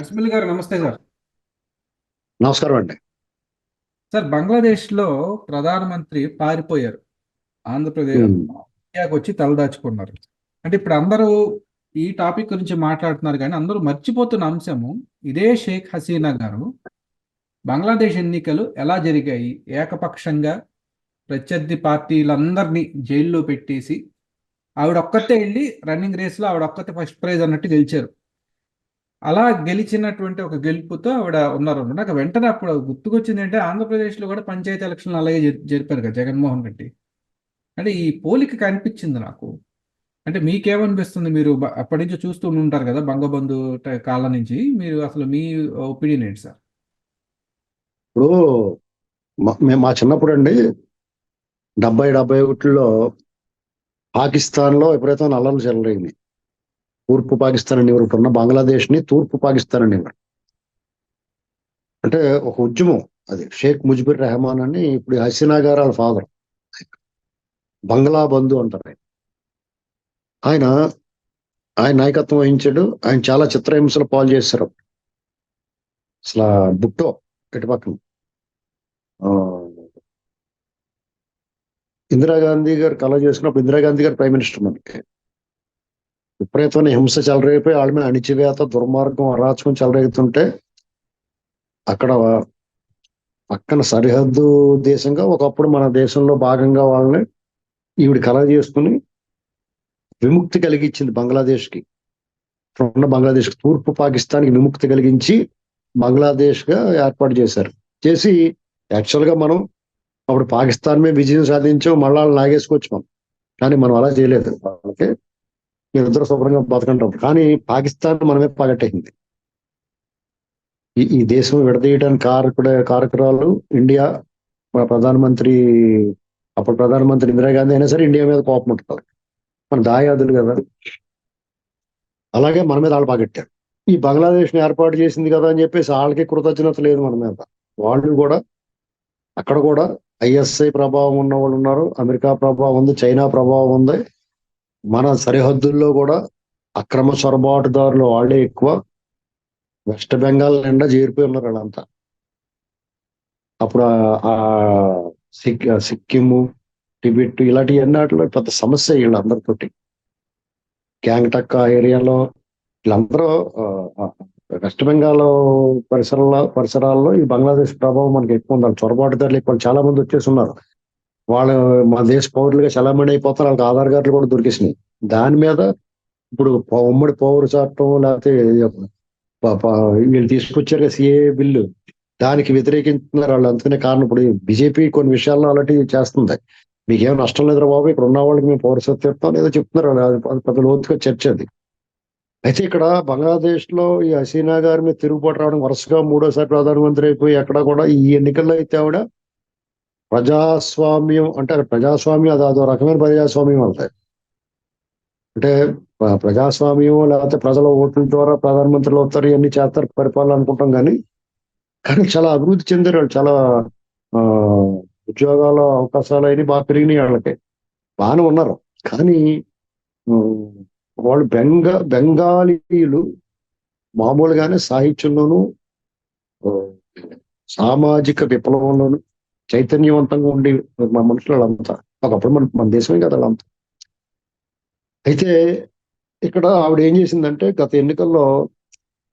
అస్మిల్ గారు నమస్తే సార్. నమస్కారం అండి. సార్ బంగ్లాదేశ్లో ప్రధానమంత్రి పారిపోయారు. ఆంధ్రప్రదేశ్. ఇండియాకి వచ్చి తలదాచుకున్నారు అంటే ఇప్పుడు అందరూ ఈ టాపిక్ గురించి మాట్లాడుతున్నారు కానీ అందరూ మర్చిపోతున్న అంశము ఇదే షేక్ హసీనా గారు. బంగ్లాదేశ్ ఎన్నికలు ఎలా జరిగాయి? ఏకపక్షంగా ప్రత్యర్థి పార్టీలందరినీ జైల్లో పెట్టేసి ఆవిడ ఒక్కతే వెళ్ళి రన్నింగ్ రేస్లో ఆవిడ ఒక్కతే ఫస్ట్ ప్రైజ్ అన్నట్టు గెలిచారు. అలా గెలిచినటువంటి ఒక గెలుపుతో ఆవిడ ఉన్నారు నాకు వెంటనే అప్పుడు గుర్తుకొచ్చింది అంటే ఆంధ్రప్రదేశ్లో కూడా పంచాయతీ ఎలక్షన్లు అలాగే జరిపారు కదా జగన్మోహన్ రెడ్డి. అంటే ఈ పోలిక కనిపించింది నాకు. అంటే మీకేమనిపిస్తుంది? మీరు అప్పటి నుంచి చూస్తూ ఉంటారు కదా బంగబంధు కాలం నుంచి. మీరు అసలు మీ ఒపీనియన్ ఏంటి సార్? ఇప్పుడు మా- మేము మా చిన్నప్పుడు అండి డెబ్బై డెబ్బై ఒకటిలో పాకిస్తాన్లో విపరీతమైన అల్లర్లు తూర్పు పాకిస్తాన్ అనేవారు ఇప్పుడు బంగ్లాదేశ్ని తూర్పు పాకిస్తాన్ అనేవారు అంటే ఒక ఉద్యమం అది. షేక్ ముజిబుర్ రెహమాన్ అని ఇప్పుడు హసీనా గారు వాళ్ళ ఫాదర్ బంగ్లా బంధు అంటారు ఆయన. ఆయన ఆయన నాయకత్వం వహించాడు. ఆయన చాలా చిత్రహింసలు పాలు చేశారు అసలు బుట్టో ఇటు పక్కన. ఇందిరాగాంధీ గారు కళ చేసుకున్నప్పుడు ఇందిరాగాంధీ గారు ప్రైమ్ మినిస్టర్ మనకి. విపరీతమైన హింస చెలరేగిపోయి వాళ్ళ మీద అణిచివేత దుర్మార్గం అరాచకం చెలరేగుతుంటే అక్కడ పక్కన సరిహద్దు దేశంగా ఒకప్పుడు మన దేశంలో భాగంగా వాళ్ళని ఈవిడ కళ చేసుకుని విముక్తి కలిగించింది బంగ్లాదేశ్కి ఉన్న బంగ్లాదేశ్ తూర్పు పాకిస్తాన్కి విముక్తి కలిగించి బంగ్లాదేశ్గా ఏర్పాటు చేశారు. చేసి యాక్చువల్గా మనం అప్పుడు పాకిస్తాన్ మీద విజయం సాధించాం మళ్ళా వాళ్ళని కానీ మనం అలా చేయలేదు. వాళ్ళకి మీరిద్దరు శుభ్రంగా బతకంటాం కానీ పాకిస్తాన్ మనమే పగట్టేసింది ఈ ఈ దేశం విడదీయడానికి కారకుడ కారకురాలు ఇండియా మన ప్రధానమంత్రి అప్పుడు ప్రధానమంత్రి ఇందిరాగాంధీ అయినా సరే ఇండియా మీద కోపం ఉంటుంది. మన దాయాదులు కదా. అలాగే మన మీద వాళ్ళు పగట్టారు. ఈ బంగ్లాదేశ్ని ఏర్పాటు చేసింది కదా అని చెప్పేసి వాళ్ళకి కృతజ్ఞత లేదు మన మీద. వాళ్ళు కూడా అక్కడ కూడా ఐఎస్ఐ ప్రభావం ఉన్న వాళ్ళు ఉన్నారు. అమెరికా ప్రభావం ఉంది చైనా ప్రభావం ఉంది. మన సరిహద్దుల్లో కూడా అక్రమ చొరబాటుదారులు వాళ్ళే ఎక్కువ. వెస్ట్ బెంగాల్ నిండా చేరిపోయి ఉన్నారు వాళ్ళంతా. అప్పుడు ఆ- సిక్కిము టిబెట్ ఇలాంటి అన్నిటిలో పెద్ద సమస్య వీళ్ళందరితోటి గ్యాంగ్టక్ ఏరియాలో వీళ్ళందరూ వెస్ట్ బెంగాల్ పరిసరాల్లో పరిసరాల్లో ఈ బంగ్లాదేశ్ ప్రభావం మనకి ఎక్కువ ఉంది చొరబాటుదారులు ఎక్కువ చాలా మంది వచ్చేసి ఉన్నారు. వాళ్ళ మన దేశ పౌరులుగా చలామణి అయిపోతారు వాళ్ళకి ఆధార్ కార్డులు కూడా దొరికేసినాయి. దాని మీద ఇప్పుడు ఉమ్మడి పౌరు చట్టం లేకపోతే వీళ్ళు తీసుకొచ్చారు సిఏ బిల్లు. దానికి వ్యతిరేకించుతున్నారు వాళ్ళు అందుకనే కారణం. ఇప్పుడు బీజేపీ కొన్ని విషయాల్లో అలాంటివి చేస్తుంది. మీకేం నష్టం లేదురా బాబు ఇక్కడ ఉన్న వాళ్ళకి మేము పౌరసత్వం ఇస్తాం ఏదో చెప్తున్నారు. వాళ్ళు. అది పెద్ద లోతుగా చర్చ అది. అయితే ఇక్కడ బంగ్లాదేశ్లో ఈ హసీనా గారి మీద తిరుగుబాటు రావడం వరుసగా మూడోసారి ప్రధానమంత్రి అయిపోయి ఎక్కడ కూడా ఈ ఎన్నికల్లో అయితే ఆవిడ ప్రజాస్వామ్యం అంటే ప్రజాస్వామ్యం అది అదో రకమైన ప్రజాస్వామ్యం అవుతాయి అంటే ప్రజాస్వామ్యం లేకపోతే ప్రజల ఓట్ల ద్వారా ప్రధానమంత్రులు అవుతారు ఇవన్నీ చేస్తారు పరిపాలన అనుకుంటాం కానీ కానీ చాలా అభివృద్ధి చెందారు వాళ్ళు. చాలా ఆ ఉద్యోగాల అవకాశాలు అయినా బాగా పెరిగినాయి వాళ్ళకి. బాగానే ఉన్నారు. కానీ వాళ్ళు బెంగ బెంగాలీలు మామూలుగానే సాహిత్యంలోనూ సామాజిక విప్లవంలోను చైతన్యవంతంగా ఉండి మన మనుషులు వాళ్ళంతా ఒకప్పుడు మన మన దేశమే కదా వాళ్ళంతా అయితే ఇక్కడ ఆవిడ ఏం చేసిందంటే గత ఎన్నికల్లో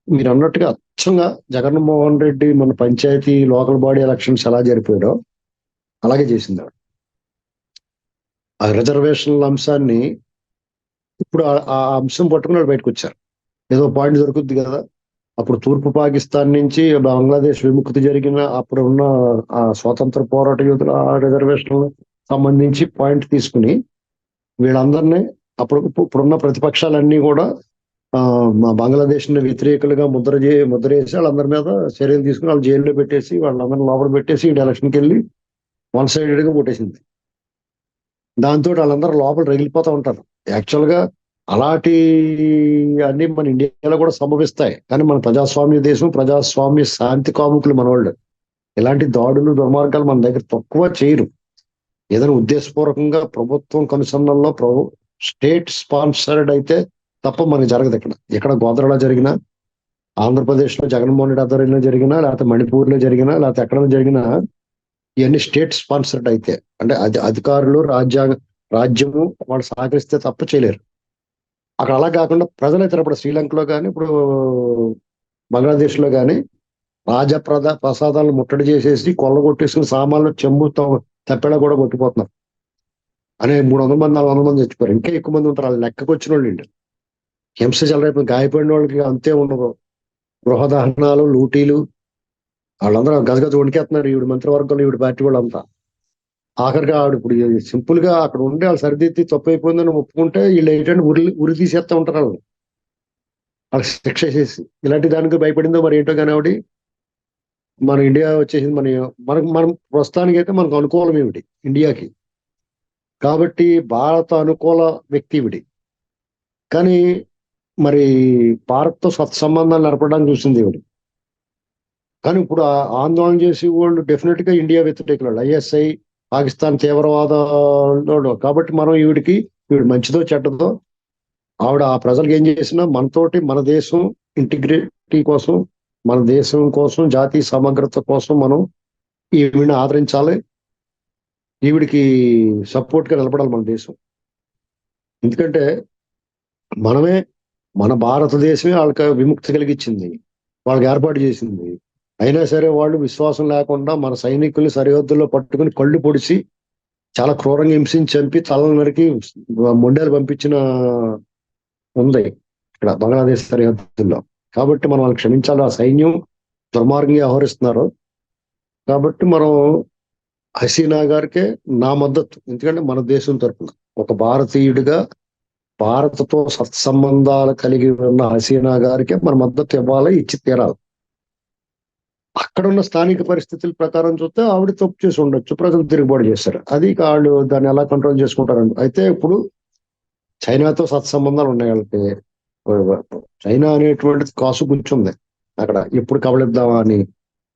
మీరు అన్నట్టుగా అచ్చంగా జగన్మోహన్ రెడ్డి మన పంచాయతీ లోకల్ బాడీ ఎలక్షన్స్ ఎలా జరిపాడో అలాగే చేసింది ఆవిడ. ఆ రిజర్వేషన్ల అంశాన్ని ఇప్పుడు ఆ- అంశం పట్టుకున్నాడు బయటకు వచ్చారు ఏదో పాయింట్ దొరుకుద్ది కదా అప్పుడు తూర్పు పాకిస్తాన్ నుంచి బంగ్లాదేశ్ విముక్తి జరిగిన అప్పుడు ఉన్న ఆ స్వాతంత్ర పోరాట యోధుల ఆ రిజర్వేషన్ సంబంధించి పాయింట్ తీసుకుని వీళ్ళందరినీ అప్పుడు ఇప్పుడున్న ప్రతిపక్షాలన్నీ కూడా మా బంగ్లాదేశ్ వ్యతిరేకులుగా ముద్ర చే ముద్ర చేసి వాళ్ళందరి మీద చర్యలు తీసుకుని వాళ్ళు జైల్లో పెట్టేసి వాళ్ళందరిని లోపల పెట్టేసి ఈ ఎలక్షన్కి వెళ్ళి వన్ సైడెడ్గా కొట్టేసింది. దాంతో వాళ్ళందరూ లోపల రగిలిపోతూ ఉంటారు. యాక్చువల్గా అలాంటి అన్ని మన ఇండియాలో కూడా సంభవిస్తాయి. కానీ మన ప్రజాస్వామ్య దేశం ప్రజాస్వామ్య శాంతి కాముకులు మన వాళ్ళు ఇలాంటి దాడులు దుర్మార్గాలు మన దగ్గర తక్కువ చేయరు. ఏదైనా ఉద్దేశపూర్వకంగా ప్రభుత్వం కనుసన్నల్లో ప్రభు స్టేట్ స్పాన్సర్డ్ అయితే తప్ప మనకి జరగదు ఇక్కడ ఎక్కడ గోదావరిలో జరిగినా ఆంధ్రప్రదేశ్లో జగన్మోహన్ రెడ్డి ఆధ్వర్యంలో జరిగినా లేకపోతే మణిపూర్లో జరిగినా లేకపోతే ఎక్కడ జరిగినా ఇవన్నీ స్టేట్ స్పాన్సర్డ్ అయితే. అంటే అధికారులు రాజ్యాంగ రాజ్యము వాళ్ళు సహకరిస్తే తప్ప చేయలేరు. అక్కడ అలా కాకుండా ప్రజలైతే ఇప్పుడు శ్రీలంకలో కానీ ఇప్పుడు బంగ్లాదేశ్లో కానీ రాజప్రద ప్రసాదాలను ముట్టడి చేసేసి కొల్ల కొట్టేసుకుని సామాన్లు చెంబు తప్పెడా కూడా కొట్టిపోతున్నారు. అనే మూడు వందల మంది నాలుగు వందల మంది చచ్చిపోయారు. ఇంకా ఎక్కువ మంది ఉంటారు. వాళ్ళు లెక్కకు వచ్చిన వాళ్ళు అండి హింస చెలరైపోయి గాయపడిన వాళ్ళకి అంతే ఉండదు గృహదహనాలు లూటీలు వాళ్ళందరూ గజగజ వణికేస్తున్నారు. ఈవిడ మంత్రివర్గంలో ఈవిడ పార్టీ వాళ్ళంతా. ఆఖరిగా ఆవిడ ఇప్పుడు సింపుల్గా అక్కడ ఉండి వాళ్ళు సరిదిద్ది తప్పు అయిపోయిందని ఒప్పుకుంటే వీళ్ళు ఏంటంటే ఉరి ఉరి తీసేస్తా ఉంటారు వాళ్ళు వాళ్ళకి శిక్ష చేసి ఇలాంటి దానికి భయపడిందో మరి ఏంటో కానీ ఆవిడ మన ఇండియా వచ్చేసింది మన మనకు మనం ప్రస్తుతానికి అయితే మనకు అనుకూలం ఏమిటి? ఇండియాకి. కాబట్టి భారత అనుకూల వ్యక్తి ఇవిడి కానీ మరి భారత్తో సత్సంబంధాలు నడపడానికి చూసింది ఇవిడి కానీ ఇప్పుడు ఆ ఆందోళన చేసి వాళ్ళు డెఫినెట్గా ఇండియా వ్యతిరేకులు ఐఎస్ఐ పాకిస్తాన్ తీవ్రవాదంలో కాబట్టి మనం ఈవిడికి ఈవిడ మంచిదో చెడ్డదో ఆవిడ ఆ ప్రజలకు ఏం చేసినా మనతోటి మన దేశం ఇంటిగ్రిటీ కోసం మన దేశం కోసం జాతీయ సమగ్రత కోసం మనం ఈవిడిని ఆదరించాలి. ఈవిడికి సపోర్ట్గా నిలబడాలి మన దేశం. ఎందుకంటే మనమే మన భారతదేశమే వాళ్ళకి విముక్తి కలిగించింది. వాళ్ళకి ఏర్పాటు చేసింది. అయినా సరే వాళ్ళు విశ్వాసం లేకుండా మన సైనికుల్ని సరిహద్దుల్లో పట్టుకుని కళ్ళు పొడిచి చాలా క్రూరంగా హింసించి చంపి తలల నరికి మొండేలు పంపించిన ఉంది ఇక్కడ బంగ్లాదేశ్ సరిహద్దుల్లో. కాబట్టి మనం వాళ్ళు క్షమించాలి. ఆ సైన్యం దుర్మార్గంగా వ్యవహరిస్తున్నారు. కాబట్టి మనం హసీనా గారికే నా మద్దతు. ఎందుకంటే మన దేశం తరపున ఒక భారతీయుడిగా భారత్తో సత్సంబంధాలు కలిగి ఉన్న హసీనా గారికే మన మద్దతు ఇవ్వాలి ఇచ్చి తీరాలి. అక్కడ ఉన్న స్థానిక పరిస్థితుల ప్రకారం చూస్తే ఆవిడ తప్పు చేసి ఉండొచ్చు ప్రజలు తిరుగుబాటు చేశారు అది వాళ్ళు దాన్ని ఎలా కంట్రోల్ చేసుకుంటారండి అయితే ఇప్పుడు చైనాతో సత్సంబంధాలు ఉన్నాయి వాళ్ళకి. చైనా అనేటువంటిది కాసు గుంచుంది అక్కడ. ఎప్పుడు కబళిద్దామా అని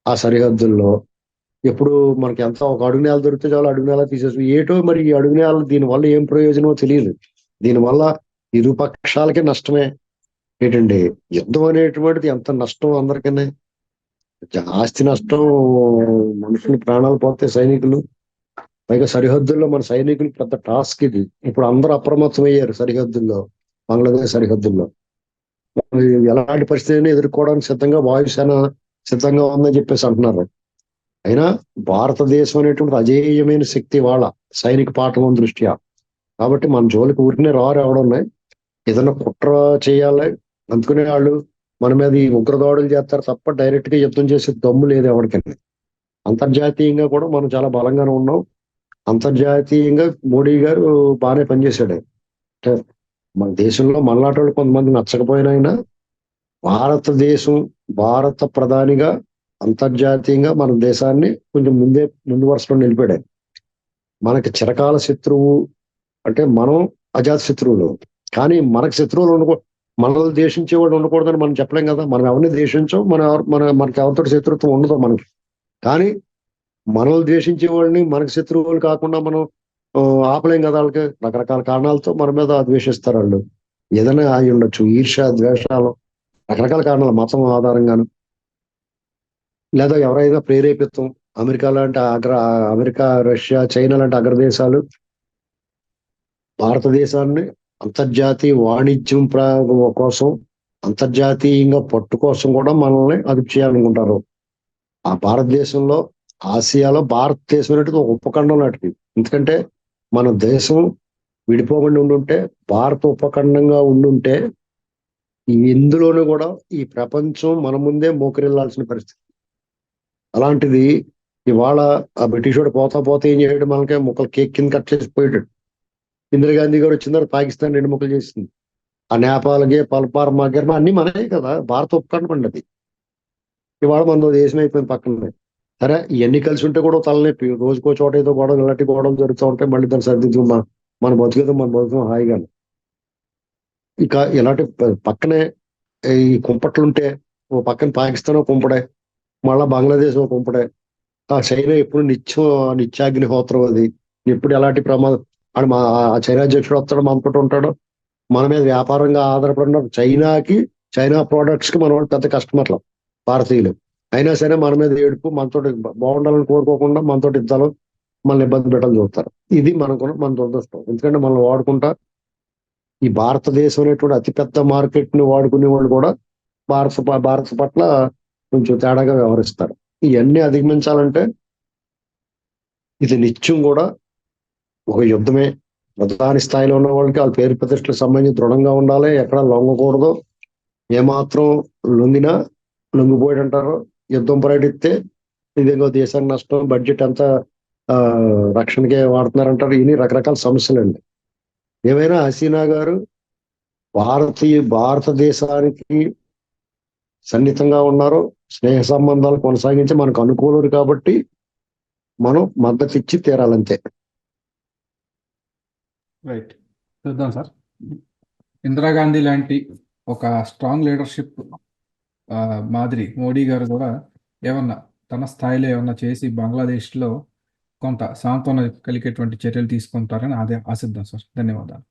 ఆ సరిహద్దుల్లో. ఎప్పుడు మనకి ఎంత ఒక అడుగు నేల దొరికితే చాలు అడుగు నేల తీసేసి ఏటో మరి ఈ అడుగు నేల దీనివల్ల ఏం ప్రయోజనమో తెలియదు. దీనివల్ల ఇరు పక్షాలకే నష్టమే. ఏంటండి? యుద్ధం అనేటువంటిది ఎంత నష్టం అందరికీ ఆస్తి నష్టం మనుషులు ప్రాణాలు పోతే సైనికులు. పైగా సరిహద్దుల్లో మన సైనికులు పెద్ద టాస్క్ ఇది. ఇప్పుడు అందరూ అప్రమత్తం అయ్యారు సరిహద్దుల్లో బంగ్లాదేశ్ సరిహద్దుల్లో. ఎలాంటి పరిస్థితిని ఎదుర్కోవడానికి సిద్ధంగా వాయుసేన సిద్ధంగా ఉందని చెప్పేసి అంటున్నారు. అయినా భారతదేశం అనేటువంటి అజేయమైన శక్తి వాళ్ళ సైనిక పాఠవం దృష్ట్యా. కాబట్టి మన జోలికి ఊరికనే రారు ఎవడున్నాయి ఏదైనా కుట్ర చేయాలి. అందుకునే వాళ్ళు మన మీద ఈ ఉగ్రదాడులు చేస్తారు తప్ప డైరెక్ట్గా యుద్ధం చేసే దమ్ము లేదు ఎవరికైనా. అంతర్జాతీయంగా కూడా మనం చాలా బలంగానే ఉన్నాం. అంతర్జాతీయంగా మోడీ గారు బాగానే పనిచేశాడు. అంటే మన దేశంలో మనలాంటి కొంతమంది నచ్చకపోయినైనా భారతదేశం భారత ప్రధానిగా అంతర్జాతీయంగా మన దేశాన్ని కొంచెం ముందే ముందు వరుసలో నిలిపాడు. మనకి చిరకాల శత్రువు అంటే మనం అజాత శత్రువులు. కానీ మనకు శత్రువులు ఉండకూడదు. మనల్ని దేశించేవాడు ఉండకూడదని మనం చెప్పలేం కదా. మనం ఎవరిని దేశించాం మన ఎవరు- మన మనకి ఎవరితో శత్రుత్వం ఉండదు మనకి. కానీ మనల్ని దేశించే వాళ్ళని మనకి శత్రువులు కాకుండా మనం ఆపలేం కదా వాళ్ళకి. రకరకాల కారణాలతో మన మీద ద్వేషిస్తారు వాళ్ళు. ఏదైనా అయి ఉండొచ్చు. ఈర్ష ద్వేషాలు రకరకాల కారణాలు మతం ఆధారంగాను. లేదా ఎవరైనా ప్రేరేపితం అమెరికా లాంటి అగ్ర అమెరికా రష్యా చైనా లాంటి అగ్రదేశాలు భారతదేశాన్ని అంతర్జాతీయ వాణిజ్యం ప్రయోగం కోసం అంతర్జాతీయంగా పట్టు కోసం కూడా మనల్ని అదుపు చేయాలనుకుంటారు. ఆ భారతదేశంలో ఆసియాలో భారతదేశం అనేది ఒక ఉపఖండం లాంటిది. ఎందుకంటే మన దేశం విడిపోకుండా ఉండుంటే భారత ఉపఖండంగా ఉండుంటే ఇందులోనూ కూడా ఈ ప్రపంచం మన ముందే మోకరిల్లాల్సిన పరిస్థితి. అలాంటిది ఇవాళ ఆ బ్రిటిష్ వాడు పోతా పోతే ఏం చేయడం మనకే ముక్కలు కేక్ కింద కట్ చేసి పోయాడు ఇందిరాగాంధీ గారు వచ్చిన తర్వాత పాకిస్తాన్ రెండు ముక్కలు చేసింది. ఆ నేపాల్గే పల్పార్ గిర్మా అన్ని మనమే కదా. భారత ఉపఖండం అండి అది. ఇవాళ మన దేశం అయిపోయింది పక్కనే. సరే ఇవన్నీ కలిసి ఉంటే కూడా తలనొప్పి. రోజుకో చోట ఏదో గొడవలు ఇలాంటి గొడవలు జరుగుతూ ఉంటాయి మళ్ళీ దాన్ని సరిదిద్దు మన బతుకేదో మన బతుకం హాయిగా. ఇక ఇలాంటి పక్కనే ఈ కుంపట్లు ఉంటే ఓ పక్కన పాకిస్తాన్ కుంపడే మళ్ళా బంగ్లాదేశ్ కుంపడే ఆ చైనా ఎప్పుడు నిత్యం నిత్యాగ్నిహోత్రం అది. ఎప్పుడు ఎలాంటి ప్రమాదం ఆడు మా చైనా అధ్యక్షుడు వస్తాడు మనతోటి ఉంటాడు. మన మీద వ్యాపారంగా ఆధారపడిన చైనాకి చైనా ప్రోడక్ట్స్కి మన వాళ్ళు పెద్ద కస్టమర్లు భారతీయులు. అయినా సరే మన మీద ఏడుపు మనతోటి బాగుండాలని కోరుకోకుండా మనతోటి యుద్ధాలు మనల్ని ఇబ్బంది పెట్టాలని చూస్తారు. ఇది మనకున్న మన దురదృష్టం. ఎందుకంటే మనం వాడుకుంటా ఈ భారతదేశం అనేటువంటి అతిపెద్ద మార్కెట్ని వాడుకునే వాళ్ళు కూడా భారత భారత పట్ల కొంచెం తేడాగా వ్యవహరిస్తారు. ఇవన్నీ అధిగమించాలంటే ఇది నిత్యం కూడా ఒక యుద్ధమే. ప్రధాని స్థాయిలో ఉన్న వాళ్ళకి వాళ్ళ పేరు ప్రతిష్టలకు సంబంధించి దృఢంగా ఉండాలి. ఎక్కడ లొంగకూడదు. ఏమాత్రం లొంగినా లొంగిపోయాడు అంటారు యుద్ధం ప్రకటిస్తే ఇదేగో దేశానికి నష్టం బడ్జెట్ అంతా ఆ, రక్షణకే వాడుతున్నారంటారు. ఇన్ని రకరకాల సమస్యలండి. ఏమైనా హసీనా గారు భారతీయ భారతదేశానికి సన్నిహితంగా ఉన్నారు స్నేహ సంబంధాలు కొనసాగించి మనకు అనుకూలరు కాబట్టి మనం మద్దతు ఇచ్చి తీరాలంతే. రైట్ చూద్దాం సార్. ఇందిరాగాంధీ లాంటి ఒక స్ట్రాంగ్ లీడర్షిప్ మాదిరి మోడీ గారు కూడా ఏమన్నా తన స్థాయిలో ఏమన్నా చేసి బంగ్లాదేశ్లో కొంత సాంత్వన కలిగేటువంటి చర్యలు తీసుకుంటారని అదే ఆశిద్దాం సార్. ధన్యవాదాలు.